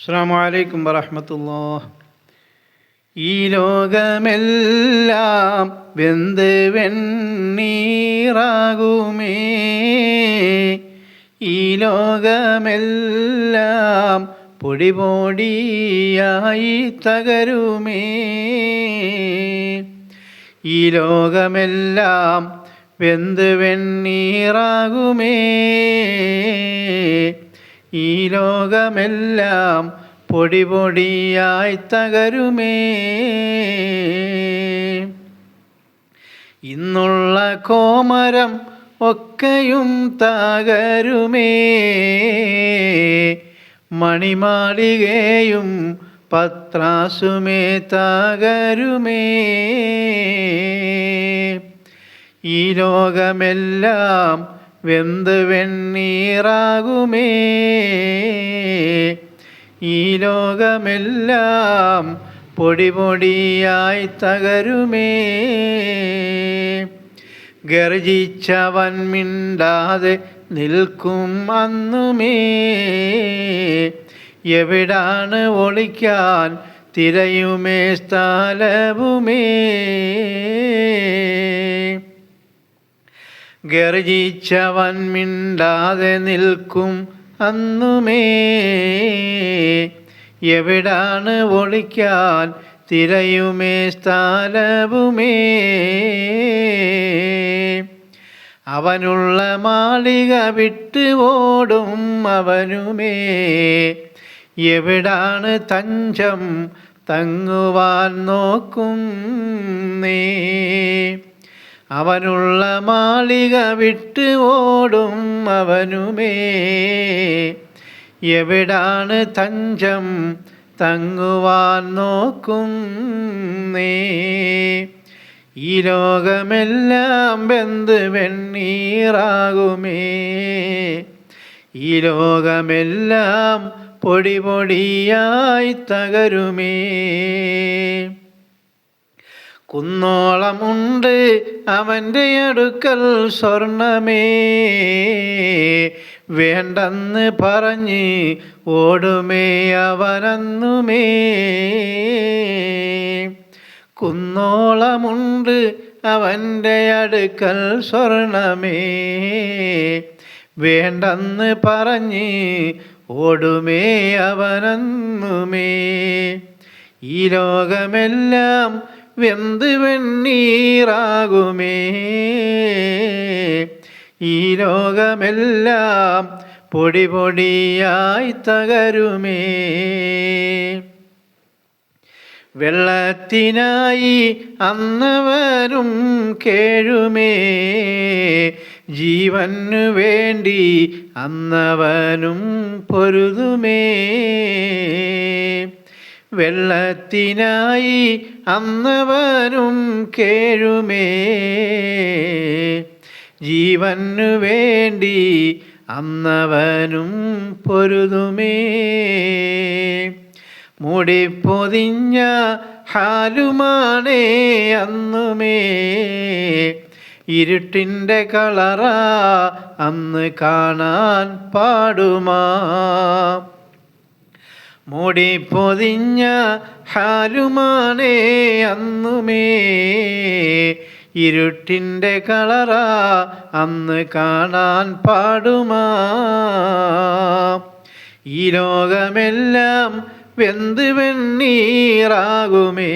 അസ്സാം വലൈക്കും വറഹമത്തുള്ള ഈ ലോകമെല്ലാം വെന്ത് വെണ്ണീറാകുമേ. ഈ ലോകമെല്ലാം പൊടി പൊടിയായി തകരുമേ. ഈ ലോകമെല്ലാം വെന്ത് വെണ്ണീറാകുമേ. ഈ ലോകമെല്ലാം പൊടി പൊടിയായി തകരുമേ. ഇന്നുള്ള കോമരം ഒക്കെയും തകരുമേ. മണിമാളികയും പത്രാസുമേ തകരുമേ. ഈ ലോകമെല്ലാം വെന്ത് വെണ്ണീറാകുമേ. ഈ ലോകമെല്ലാം പൊടി പൊടിയായി തകരുമേ. ഗർജിച്ചവൻ മിണ്ടാതെ നിൽക്കും അന്നുമേ. എവിടാണ് ഒളിക്കാൻ തിരയുമേ സ്ഥലവുമേ. ഗർജിച്ചവൻ മിണ്ടാതെ നിൽക്കും അന്നുമേ. എവിടാണ് ഒളിക്കാൻ തിരയുമേ സ്ഥലവുമേ. അവനുള്ള മാളിക വിട്ട് ഓടും അവനുമേ. എവിടാണ് തഞ്ചം തങ്ങുവാൻ നോക്കും നീ. അവനുള്ള മാളിക വിട്ട് ഓടും അവനുമേ. എവിടാണ് തഞ്ചം തങ്ങുവാൻ നോക്കും നീ ഈ ലോകമെല്ലാം വെന്ത് വെണ്ണീറാകുമേ. ഈ ലോകമെല്ലാം പൊടി പൊടിയായി തകരുമേ. കുന്നോളമുണ്ട് അവന്റെ അടുക്കൽ സ്വർണമേ. വേണ്ടെന്ന് പറഞ്ഞ് ഓടുമേ അവനന്നുമേ. കുന്നോളമുണ്ട് അവന്റെ അടുക്കൽ സ്വർണമേ. വേണ്ടെന്ന് പറഞ്ഞ് ഓടുമേ അവനന്നുമേ. ഈ ലോകമെല്ലാം വെന്ത് വെണ്ണീറാകുമേ. ഈ ലോകമെല്ലാം പൊടി പൊടിയായി തകരുമേ. വെള്ളത്തിനായി അന്നവരും കേഴുമേ. ജീവനു വേണ്ടി അന്നവനും പൊരുതുമേ. വെള്ളത്തിനായി അന്നവനും കേഴുമേ. ജീവനു വേണ്ടി അന്നവനും പൊരുതുമേ. മുടിപ്പൊതിഞ്ഞ ഹാലുമാണേ അന്നുമേ. ഇരുട്ടിന്റെ കളറ അന്ന് കാണാൻ പാടുമാ. മുടി പൊതിഞ്ഞ ഹാലുമാനേ അന്നുമേ. ഇരുട്ടിന്റെ കളറ അന്ന് കാണാൻ പാടുമാ. ഈ ലോകമെല്ലാം വെന്ത് വെണ്ണീറാകുമേ.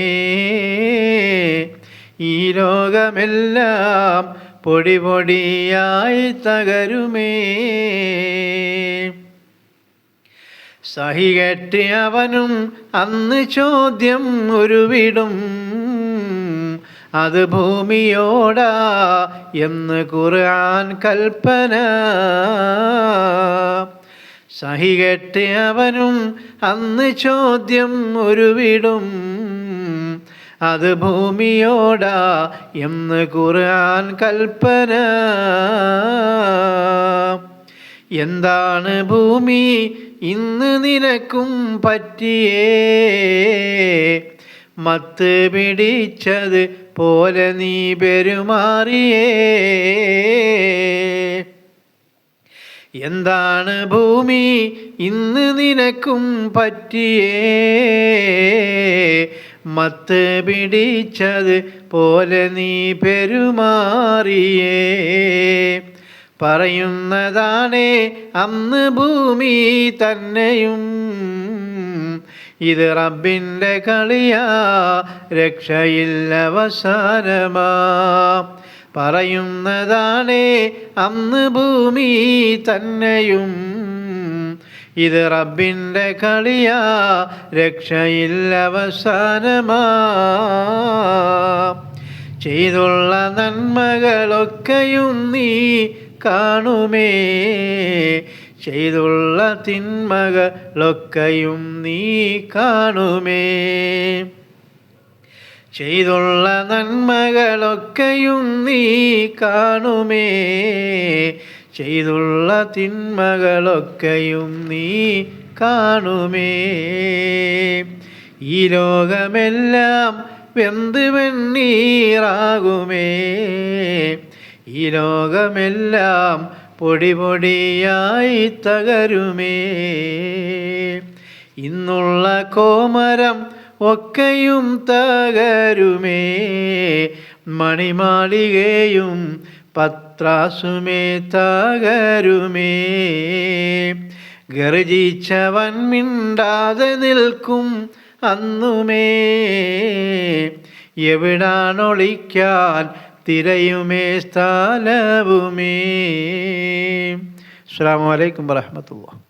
ഈ ലോകമെല്ലാം പൊടി പൊടിയായി തകരുമേ. സഹികെട്ടി അവനും അന്ന് ചോദ്യം ഉരുവിടും അത് ഭൂമിയോടാ എന്ന് ഖുർആൻ കൽപ്പന. സഹികെട്ടി അവനും അന്ന് ചോദ്യം ഉരുവിടും അത് ഭൂമിയോടാ എന്ന് ഖുർആൻ കൽപ്പന. എന്താണ് ഭൂമി ഇന്ന് നിനക്കും പറ്റിയേ. മത്ത് പിടിച്ചത് പോലെ നീ പെരുമാറിയേ. എന്താണ് ഭൂമി? ഇന്ന് നിനക്കും പറ്റിയേ. മത്ത് പിടിച്ചത് പോലെ നീ പെരുമാറിയേ. പറയുന്നതാണേ അന്ന് ഭൂമി തന്നെയും. ഇത് റബ്ബിന്റെ കളിയാ രക്ഷയില്ല അവസാനമാ. പറയുന്നതാണേ അന്ന് ഭൂമി തന്നെയും. ഇത് റബ്ബിന്റെ കളിയാ രക്ഷയില്ല അവസാനമാ. ചെയ്തുള്ള നന്മകളൊക്കെയും നീ കാണുമേ. ചെയ്തുള്ള തിന്മകളൊക്കെയും നീ കാണുമേ. ചെയ്തുള്ള നന്മകളൊക്കെയും നീ കാണുമേ. ചെയ്തുള്ള തിന്മകളൊക്കെയും നീ കാണുമേ. ഈ ലോകമെല്ലാം വെന്ത് വെണ്ണീറാകുമേ ഈ ലോകമെല്ലാം പൊടി പൊടിയായി തകരുമേ. ഇന്നുള്ള കോമരം ഒക്കെയും തകരുമേ. മണിമാളികയും പത്രാസുമേ തകരുമേ. ഗർജിച്ചവൻ മിണ്ടാതെ നിൽക്കും അന്നുമേ. എവിടാണൊളിക്കാൻ തിരയുമേ സ്ഥലവുമേ. അസ്സാം വലൈക്കും വരഹമത്തുള്ള